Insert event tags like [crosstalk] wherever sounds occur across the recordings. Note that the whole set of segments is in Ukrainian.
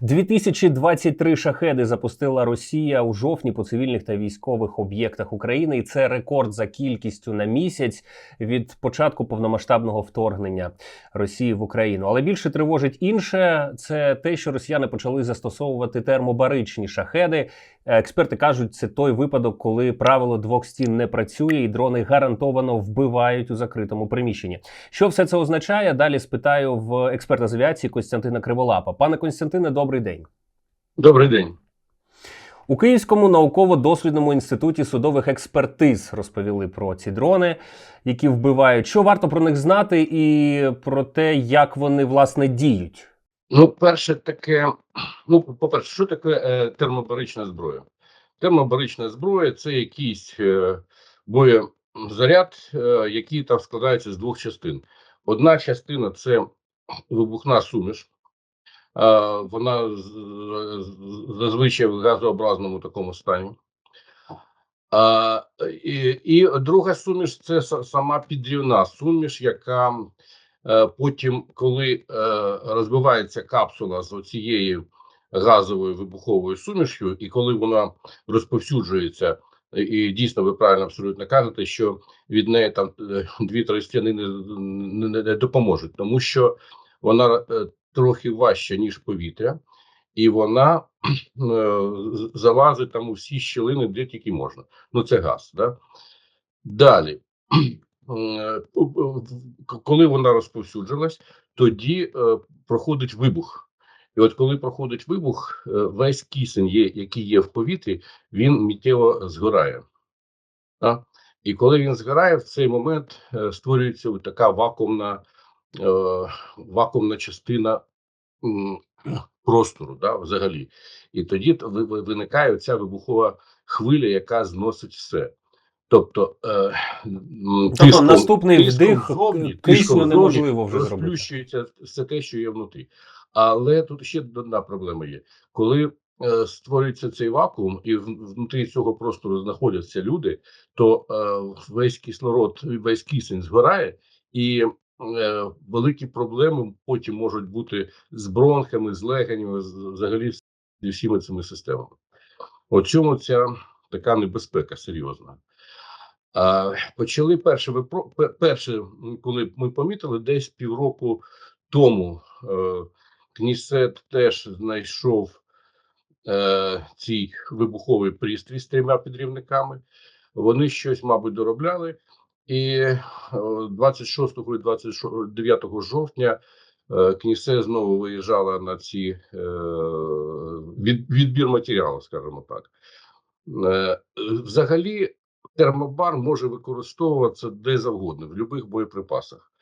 2023 шахеди запустила Росія у жовтні по цивільних та військових об'єктах України, і це рекорд за кількістю на місяць від початку повномасштабного вторгнення Росії в Україну. Але більше тривожить інше це те, що росіяни почали застосовувати термобаричні шахеди. Експерти кажуть, це той випадок, коли правило двох стін не працює, і дрони гарантовано вбивають у закритому приміщенні. Що все це означає? Далі спитаю в експерта з авіації Костянтина Криволапа. Пане Костянтине, добрий день. Добрий день. У Київському науково-дослідному інституті судових експертиз розповіли про ці дрони, які вбивають. Що варто про них знати, і про те, як вони власне діють. Ну, перше, таке, ну, по-перше, що таке е, термобарична зброя? Термобарична зброя це якийсь е, боєзаряд, е, який там складається з двох частин. Одна частина це вибухна суміш. Е, вона зазвичай в газообразному такому стані. А, і, і друга суміш це сама підрівна суміш, яка е, потім, коли е, розбивається капсула з цією газовою вибуховою сумішю, і коли вона розповсюджується, і- дійсно ви правильно абсолютно кажете, що від неї там е, дві-три стіни не, не, не допоможуть, тому що вона е, трохи важча, ніж повітря, і вона е, залазить там у всі щілини, де тільки можна. Ну, це газ. Да? Далі. Е, Коли вона розповсюджилась, тоді е, проходить вибух. І от коли проходить вибух, е, весь кисень, який є в повітрі, він миттєво згорає. І коли він згорає, в цей момент створюється така вакуумна, вакуумна частина простору, да, взагалі. І тоді виникає ця вибухова хвиля, яка зносить все. Тобто, е, Тобто наступний вдих кисню неможливо вже зробити. розплющується все те, що є внутрі. Але тут ще одна проблема є. Коли е, створюється цей вакуум, і внутрі цього простору знаходяться люди, то е, весь кислород, весь кисень згорає, і е, великі проблеми потім можуть бути з бронхами, з легенями, з- взагалі зі всіма цими системами. От чому ця така небезпека серйозна. Почали перше перше, коли ми помітили, десь півроку тому е, Кнісет теж знайшов е, цей вибуховий пристрій з трьома підрівниками. Вони щось, мабуть, доробляли. І е, 26 і 29 жовтня е, Кнісе знову виїжджала на ці е, від, відбір матеріалу, скажімо так. Е, Взагалі, термобар може використовуватися де завгодно, в будь-яких боєприпасах.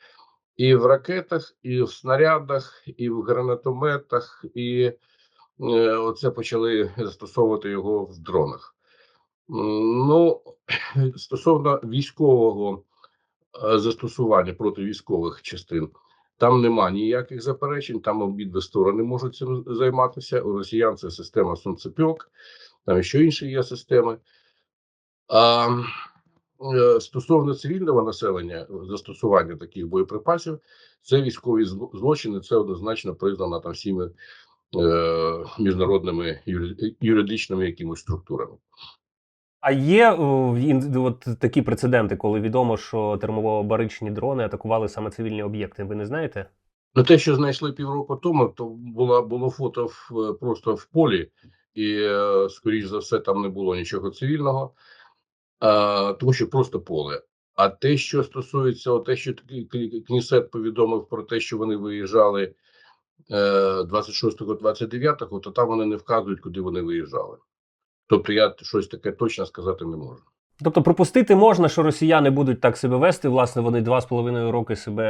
І в ракетах, і в снарядах, і в гранатометах, і е, оце почали застосовувати його в дронах. Ну, [clears throat] стосовно військового е, застосування проти військових частин, там нема ніяких заперечень, там обидві сторони можуть цим займатися. У росіян це система сонцепьок, там ще інші є системи. А е, стосовно цивільного населення, застосування таких боєприпасів, це військові злочини, це однозначно признано там всіми е, міжнародними юридичними якимось структурами. А є о, от такі прецеденти, коли відомо, що термобаричні дрони атакували саме цивільні об'єкти. Ви не знаєте? Ну, те, що знайшли півроку тому, то було, було фото в, просто в полі, і, е, скоріш за все, там не було нічого цивільного, тому що просто поле. А те, що стосується, те, що Кнісет повідомив про те, що вони виїжджали е, 26-29, то там вони не вказують, куди вони виїжджали. Тобто я щось таке точно сказати не можу. Тобто пропустити можна, що росіяни будуть так себе вести. Власне, вони два з половиною роки себе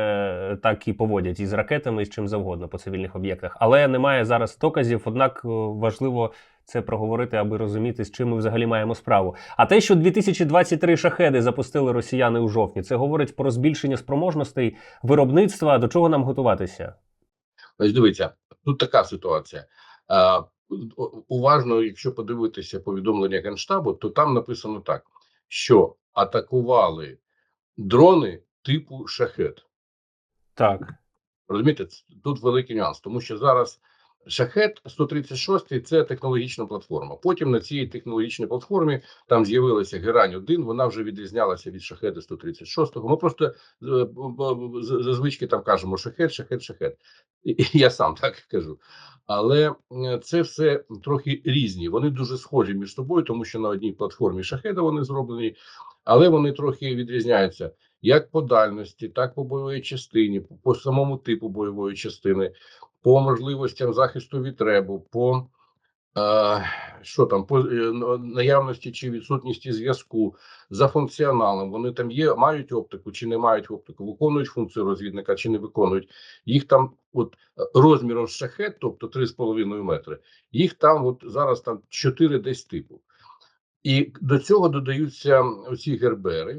е, так і поводять із ракетами, і з чим завгодно по цивільних об'єктах. Але немає зараз доказів. Однак е, важливо це проговорити, аби розуміти, з чим ми взагалі маємо справу. А те, що 2023 шахеди запустили росіяни у жовтні, це говорить про збільшення спроможностей виробництва. До чого нам готуватися? Ось дивіться, тут така ситуація. Уважно, якщо подивитися повідомлення Генштабу, то там написано так, що атакували дрони типу шахет. Так. Розумієте, тут великий нюанс, тому що зараз Шахет 136 це технологічна платформа. Потім на цій технологічній платформі там з'явилася Герань 1 вона вже відрізнялася від шахеда 136 Ми просто е, б- б- з- зазвичай там кажемо шахет, шахет, шахет. Я сам так кажу. Але е, це все трохи різні. Вони дуже схожі між собою, тому що на одній платформі шахеда вони зроблені, але вони трохи відрізняються як по дальності, так по бойовій частині, по самому типу бойової частини, по можливостям захисту від ребу, по е, що там, по е, наявності чи відсутності зв'язку за функціоналом. Вони там є, мають оптику чи не мають оптику, виконують функцію розвідника чи не виконують. Їх там, от е, розміром шахет, тобто 3,5 метри, їх там от зараз там 4 десь типу. І до цього додаються оці гербери,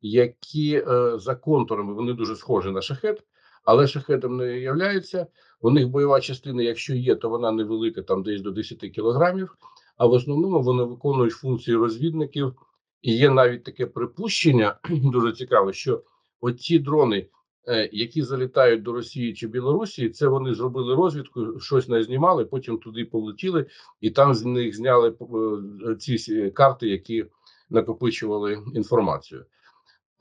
які е, за контурами вони дуже схожі на шахет, але шахетом не являються. У них бойова частина, якщо є, то вона невелика, там десь до 10 кілограмів. А в основному вони виконують функції розвідників. І є навіть таке припущення, [clears throat] дуже цікаве, що оці дрони, е, які залітають до Росії чи Білорусі, це вони зробили розвідку, щось не знімали, потім туди полетіли, і там з них зняли е, ці карти, які накопичували інформацію.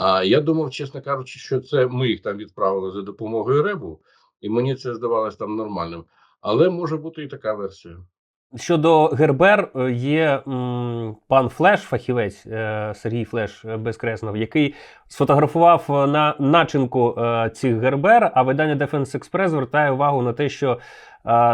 А я думав, чесно кажучи, що це ми їх там відправили за допомогою ребу, і мені це здавалось там нормальним. Але може бути і така версія. Щодо Гербер, е, є м, пан Флеш, фахівець е, Сергій Флеш е, Безкреснов, який сфотографував е, на начинку е, цих Гербер, а видання Defense Express звертає увагу на те, що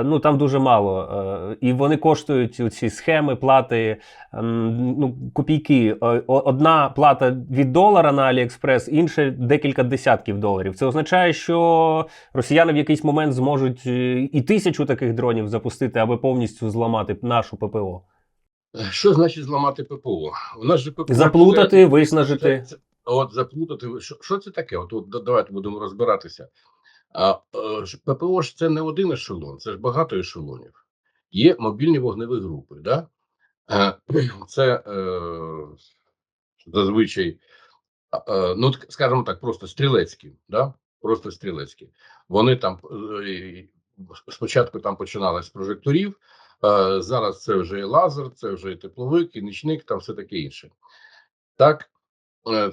ну там дуже мало, е, і вони коштують ці схеми плати ну, копійки. Е, Одна плата від долара на AliExpress, інша декілька десятків доларів. Це означає, що росіяни в якийсь момент зможуть е, і тисячу таких дронів запустити, аби повністю зламати нашу ППО. Що значить зламати ППО? У нас же ППО Заплутати, це- виснажити. Це, це, от заплутати. Що, що це таке? От, от давайте будемо розбиратися. А, е, ППО ж це не один ешелон, це ж багато ешелонів. Є мобільні вогневі групи. Да? Е, [clears throat] Це е, зазвичай, ну скажімо так, просто стрілецькі. Да? Просто стрілецькі. Вони там спочатку там починали з прожекторів. Зараз це вже і лазер, це вже і тепловик, і нічник, там все таке інше. Так,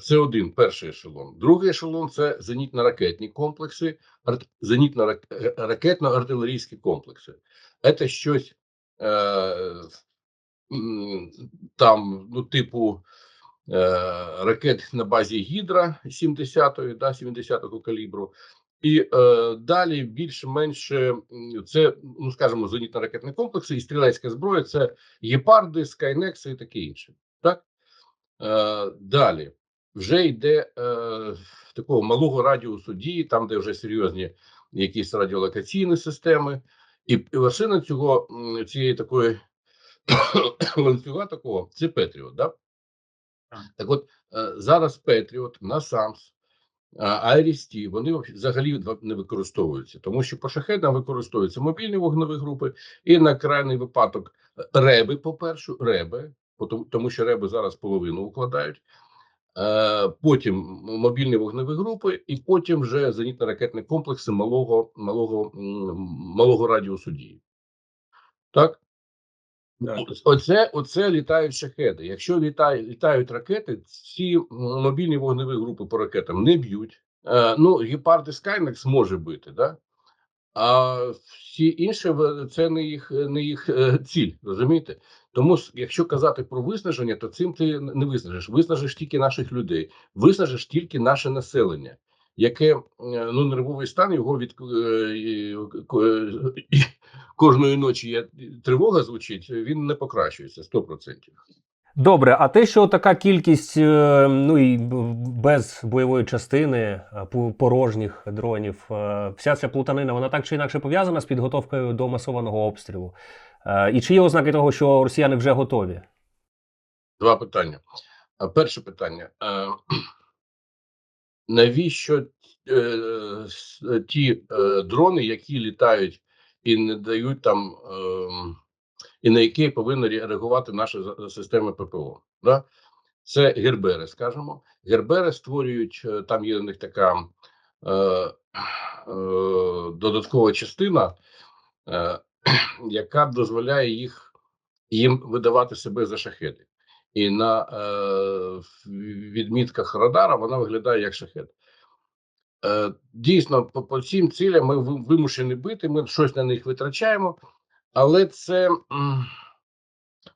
це один перший ешелон. Другий ешелон це зенітно-ракетні комплекси, арт- зенітно-ракетно-артилерійські комплекси. Це щось е, там, ну, типу е, ракет на базі Гідра 70-ї, да, 70-го калібру. І е, далі більше-менше це, ну скажімо, зенітно-ракетні комплекси і стрілецька зброя це гепарди, скайнекси і таке інше. Так? Е, далі вже йде е, такого малого радіусу дії, там, де вже серйозні якісь радіолокаційні системи, і вершина цього цієї такої [coughs] ланцюга такого це Петріот. Да? Так от е, зараз Петріот, Насамс, Айрісті, вони взагалі не використовуються, тому що по шахедам використовуються мобільні вогневі групи, і на крайній випадок е, реби, по-перше, реби, тому- тому що реби зараз половину укладають. Е, Потім мобільні вогневі групи, і потім вже зенітно-ракетні комплекси малого, малого, малого радіусу дії. Так? Оце, оце літають шахеди. Якщо літають, літають ракети, ці мобільні вогневі групи по ракетам не б'ють. Е, ну, гепарди Скайнекс може бити, да? а всі інші це не їх, не їх е, ціль, розумієте? Тому якщо казати про виснаження, то цим ти не виснажиш. Виснажиш тільки наших людей, виснажиш тільки наше населення, яке ну нервовий стан його від е, е, кожної ночі тривога звучить, він не покращується 100%. Добре, а те, що така кількість, е, ну і без бойової частини порожніх дронів, вся ця плутанина, вона так чи інакше пов'язана з підготовкою до масованого обстрілу. Е, І чи є ознаки того, що росіяни вже готові? Два питання. Перше питання. Е, [clears throat] Навіщо е, ті е, дрони, які літають і не дають там, ем, і на які повинна реагувати наша система ППО? Це гербери, скажімо. Гербери створюють, е, там є у них така е, е, додаткова частина, е, [clears throat] яка дозволяє їх їм видавати себе за шахеди. І на е, відмітках радара вона виглядає як шахет. Е, дійсно, по, по цим цілям ми вимушені бити, ми щось на них витрачаємо, але це,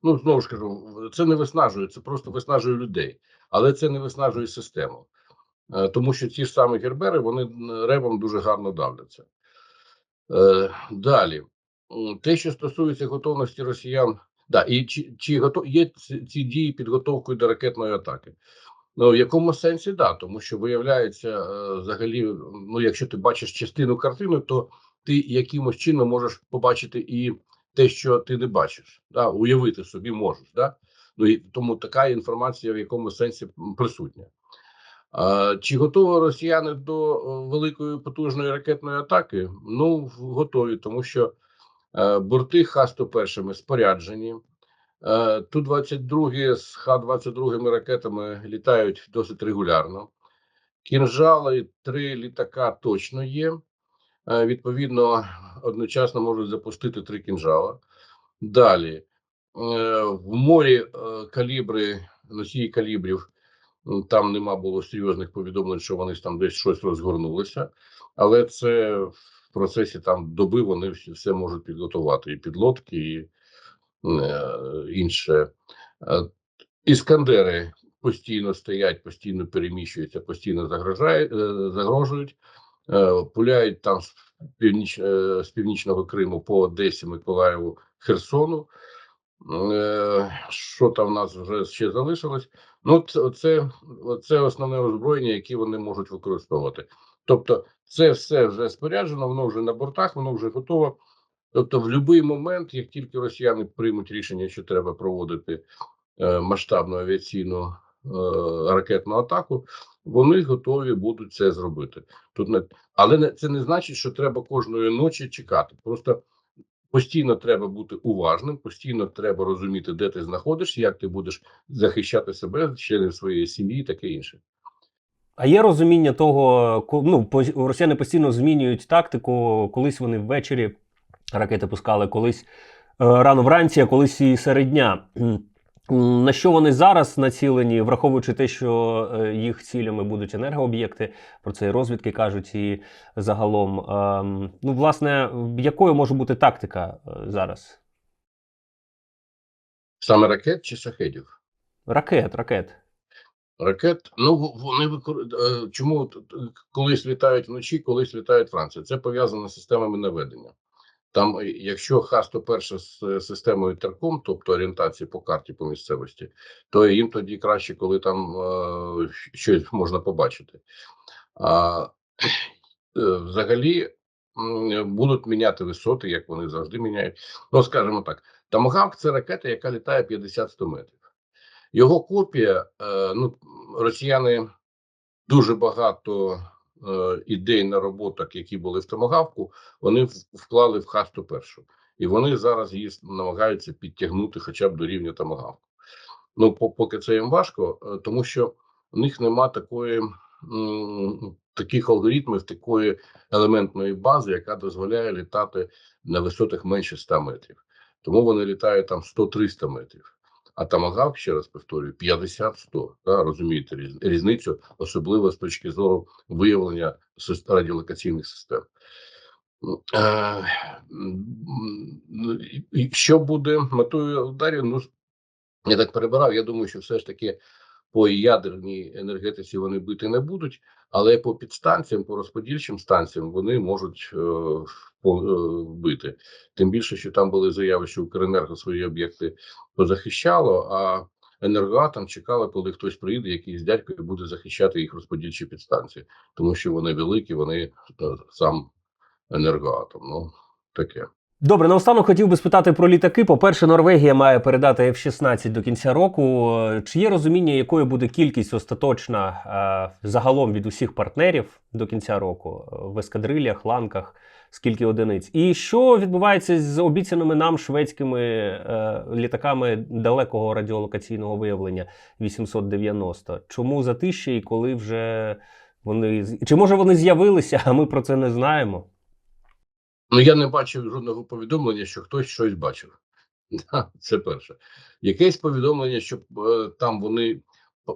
ну знову ж кажу, це не виснажує, це просто виснажує людей, але це не виснажує систему. Е, тому що ті ж самі гербери вони м, ревом дуже гарно давляться. Е, далі, те, що стосується готовності росіян, да, і чи, чи готов є ці, дії підготовкою до ракетної атаки? Ну, в якому сенсі да, тому що виявляється, е, взагалі, ну, якщо ти бачиш частину картини, то ти якимось чином можеш побачити і те, що ти не бачиш, да, уявити собі можеш. Да? Ну, і тому така інформація в якому сенсі присутня. А, чи готові росіяни до великої потужної ракетної атаки? Ну, готові, тому що борти Х-101 споряджені. Е, Ту-22 з Х-22 ракетами літають досить регулярно. Кінжали три літака точно є. Е, Відповідно, одночасно можуть запустити три кінжала. Далі е, в морі е, калібри, носії калібрів. Там нема було серйозних повідомлень, що вони там десь щось розгорнулися, але це в процесі там доби вони всі все можуть підготувати і підлодки, і е, інше. Іскандери постійно стоять, постійно переміщуються, постійно загрожають, е, загрожують, е, пуляють там з, північ, е, з північного Криму по Одесі, Миколаєву, Херсону. Що там в нас вже ще залишилось? Ну, це, це основне озброєння, яке вони можуть використовувати. Тобто, це все вже споряджено, воно вже на бортах, воно вже готово. Тобто, в будь-який момент, як тільки росіяни приймуть рішення, що треба проводити е, масштабну авіаційну е, ракетну атаку, вони готові будуть це зробити. Тут не але не це не значить, що треба кожної ночі чекати. Просто постійно треба бути уважним, постійно треба розуміти, де ти знаходишся, як ти будеш захищати себе, членів своєї сім'ї, і таке інше. А є розуміння того, ну, росіяни постійно змінюють тактику. Колись вони ввечері ракети пускали, колись е, рано вранці, а колись і серед дня. На що вони зараз націлені, враховуючи те, що е, їх цілями будуть енергооб'єкти, про це і розвідки кажуть, і загалом. Ем, Ну, власне, якою може бути тактика е, зараз? Саме ракет чи шахедів? Ракет, ракет. Ракет, ну вони викор... е, чому т- колись літають вночі, колись літають вранці. Це пов'язано з системами наведення. Там, е, якщо Х-101 з е, системою Терком, тобто орієнтації по карті по місцевості, то їм тоді краще, коли там е, щось можна побачити. А е, взагалі будуть міняти висоти, як вони завжди міняють. Ну, скажімо так, Тамагавк це ракета, яка літає 50-100 метрів. Його копія, е, ну, росіяни дуже багато е, ідей на роботах, які були в Томагавку, вони вклали в Х-101. І вони зараз її намагаються підтягнути хоча б до рівня Томагавку. Ну, поки це їм важко, е, тому що у них нема такої, таких алгоритмів, такої елементної бази, яка дозволяє літати на висотах менше 100 метрів. Тому вони літають там 100-300 метрів. А тамагавк, ще раз повторюю, 50-100. Да, розумієте різницю, особливо з точки зору виявлення радіолокаційних систем. Ну, е, ну, Що буде метою ударів? Ну, я так перебирав. Я думаю, що все ж таки по ядерній енергетиці вони бити не будуть, але по підстанціям, по розподільчим станціям вони можуть е, е, бити. Тим більше, що там були заяви, що Укренерго свої об'єкти позахищало, а енергоатом чекали, коли хтось приїде, якийсь дядько і буде захищати їх розподільчі підстанції, тому що вони великі, вони е, сам енергоатом. Ну таке. Добре, наостанок хотів би спитати про літаки. По-перше, Норвегія має передати F-16 до кінця року. Чи є розуміння, якою буде кількість остаточна е, загалом від усіх партнерів до кінця року е, в ескадрилях, ланках, скільки одиниць? І що відбувається з обіцяними нам шведськими е, літаками далекого радіолокаційного виявлення 890? Чому затище і коли вже вони чи може вони з'явилися, а ми про це не знаємо? Ну, я не бачив жодного повідомлення, що хтось щось бачив. [laughs] Це перше. Якесь повідомлення, що е, там вони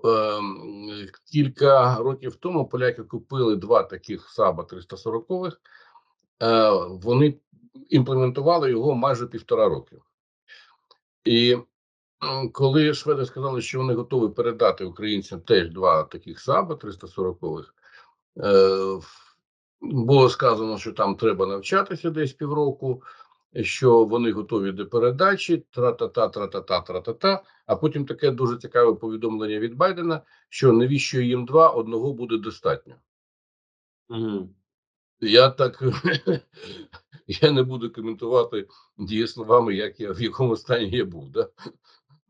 е, кілька років тому поляки купили два таких САБа 340-х, е, вони імплементували його майже півтора роки. І коли шведи сказали, що вони готові передати українцям теж два таких САБа 340-х, е, було сказано, що там треба навчатися десь півроку, що вони готові до передачі, тра-та-та, тра-та-та, тра-та-та. А потім таке дуже цікаве повідомлення від Байдена, що навіщо їм два, одного буде достатньо. Мгм. Я так [laughs] я не буду коментувати дієсловами, як я в якому стані я був. Да?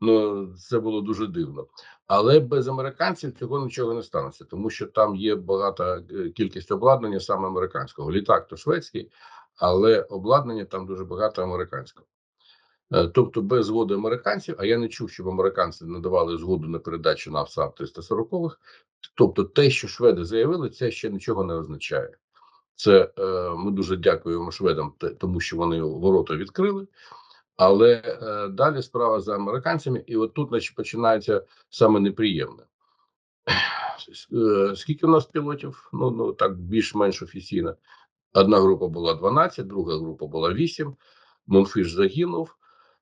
Ну це було дуже дивно. Але без американців цього нічого не станеться, тому що там є багата е, кількість обладнання саме американського. Літак то шведський, але обладнання там дуже багато американського. Е, Тобто без згоди американців, а я не чув, щоб американці надавали згоду на передачу на САП 340-х. Тобто, те, що шведи заявили, це ще нічого не означає. Це е, ми дуже дякуємо шведам, тому що вони ворота відкрили. Але е, далі справа за американцями, і от тут значить, починається саме неприємне. Е, Скільки у нас пілотів? Ну, ну так більш-менш офіційно. Одна група була 12, друга група була 8. Монфіш загинув.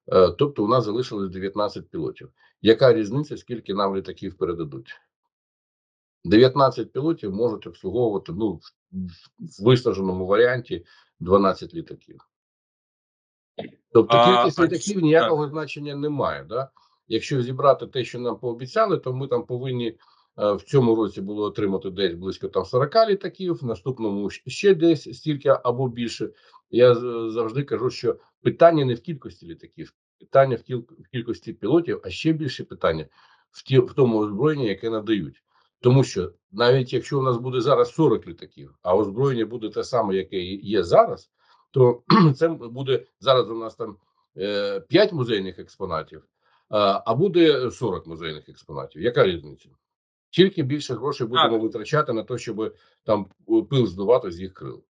Е, Тобто, у нас залишилось 19 пілотів. Яка різниця, скільки нам літаків передадуть? 19 пілотів можуть обслуговувати ну, в виснаженому варіанті 12 літаків. Тобто кількість літаків ніякого значення не має. Да? Якщо зібрати те, що нам пообіцяли, то ми там повинні е, в цьому році було отримати десь близько там 40 літаків, в наступному ще десь стільки або більше. Я завжди кажу, що питання не в кількості літаків, питання в, кіл- в кількості пілотів, а ще більше питання в, ті, в тому озброєнні, яке надають. Тому що навіть якщо у нас буде зараз 40 літаків, а озброєння буде те саме, яке є зараз, то [clears throat] це буде зараз у нас там е, 5 музейних експонатів, а, буде 40 музейних експонатів. Яка різниця? Тільки більше грошей будемо витрачати на те, щоб там е, пил здувати з їх крил.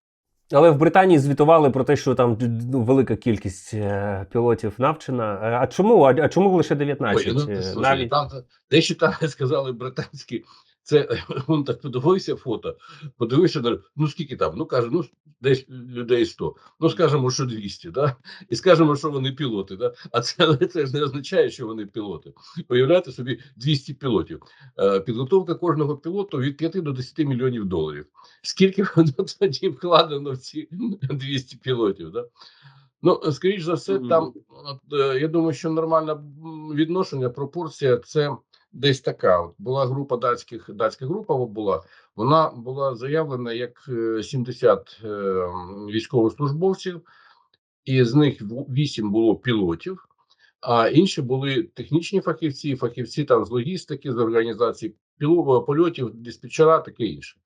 Але в Британії звітували про те, що там ну, велика кількість е, пілотів навчена. Е, А чому? А, а чому лише 19? Ой, ну, Е, слушай, Навіть там те, що там [laughs] сказали британські, це [laughs] він так подивився фото, подивився на ну скільки там? Ну каже, ну десь людей 100, ну скажемо, що 200, да? і скажемо, що вони пілоти. Да? А це, [laughs] це ж не означає, що вони пілоти. Уявляєте собі 200 пілотів. Е, Підготовка кожного пілоту від 5 до 10 мільйонів доларів. Скільки [laughs] тоді вкладено в ці 200 пілотів? Да? Ну, скоріш за все, там е, я думаю, що нормальне відношення, пропорція це десь така. От була група датських, датська група була, вона була заявлена як е, 70 е, військовослужбовців, і з них 8 було пілотів, а інші були технічні фахівці, фахівці там з логістики, з організації польотів, диспетчера, таке інше.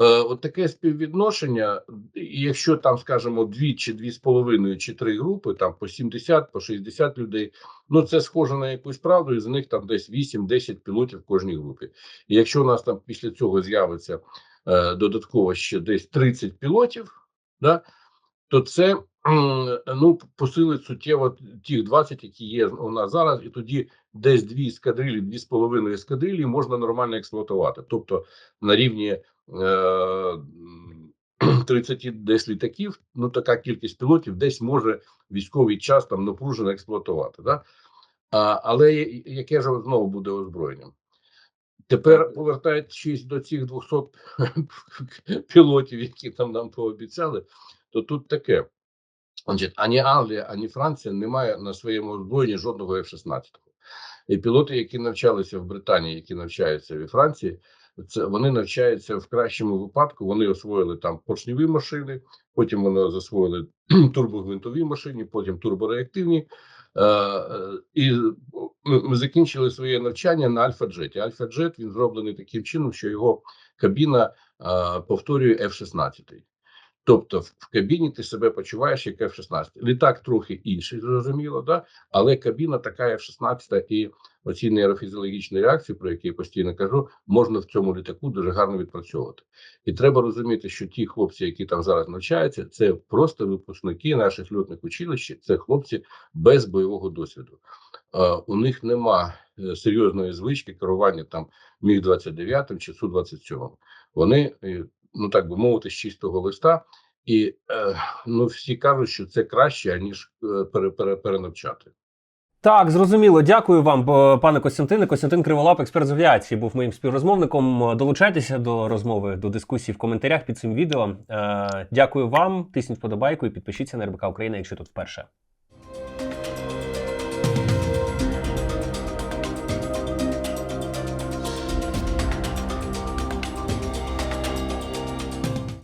Е, От таке співвідношення, якщо там, скажімо, дві чи дві з половиною чи три групи, там по 70, по 60 людей, ну це схоже на якусь правду, і з них там десь 8-10 пілотів в кожній групі. І якщо у нас там після цього з'явиться е, додатково ще десь 30 пілотів, да, то це ну, посилить суттєво тих 20, які є у нас зараз, і тоді десь дві ескадрилі, дві з половиною ескадрилі можна нормально експлуатувати. Тобто на рівні 30 [clears throat] десь літаків, ну така кількість пілотів десь може військовий час там напружено експлуатувати. Да? А, але яке ж знову буде озброєнням? Тепер повертаючись до цих 200 [laughs] пілотів, які там нам пообіцяли, то тут таке. Значить, ані Англія, ані Франція не має на своєму озброєнні жодного F-16. І пілоти, які навчалися в Британії, які навчаються в Франції, це вони навчаються в кращому випадку. Вони освоїли там поршневі машини, потім вони засвоїли [clears throat] турбогвинтові машини, потім турбореактивні. Е, е, і ми, закінчили своє навчання на Альфа-Джеті. Альфа-Джет він зроблений таким чином, що його кабіна е, повторює F-16. Тобто, в кабіні ти себе почуваєш як F-16. Літак трохи інший, зрозуміло, да? але кабіна така F-16 і оці нейрофізіологічні реакції, про які я постійно кажу, можна в цьому літаку дуже гарно відпрацьовувати. І треба розуміти, що ті хлопці, які там зараз навчаються, це просто випускники наших льотних училищ, це хлопці без бойового досвіду. У них нема е, серйозної звички керування там міг 29 чи су 27 Вони, е, ну так би мовити, з чистого листа, і е, ну всі кажуть, що це краще аніж е, пере, пере, перенавчати. Так, зрозуміло. Дякую вам, пане Костянтине. Костянтин Криволап, експерт з авіації, був моїм співрозмовником. Долучайтеся до розмови, до дискусії в коментарях під цим відео. Е, дякую вам. Тисніть вподобайку і підпишіться на РБК Україна, якщо тут вперше.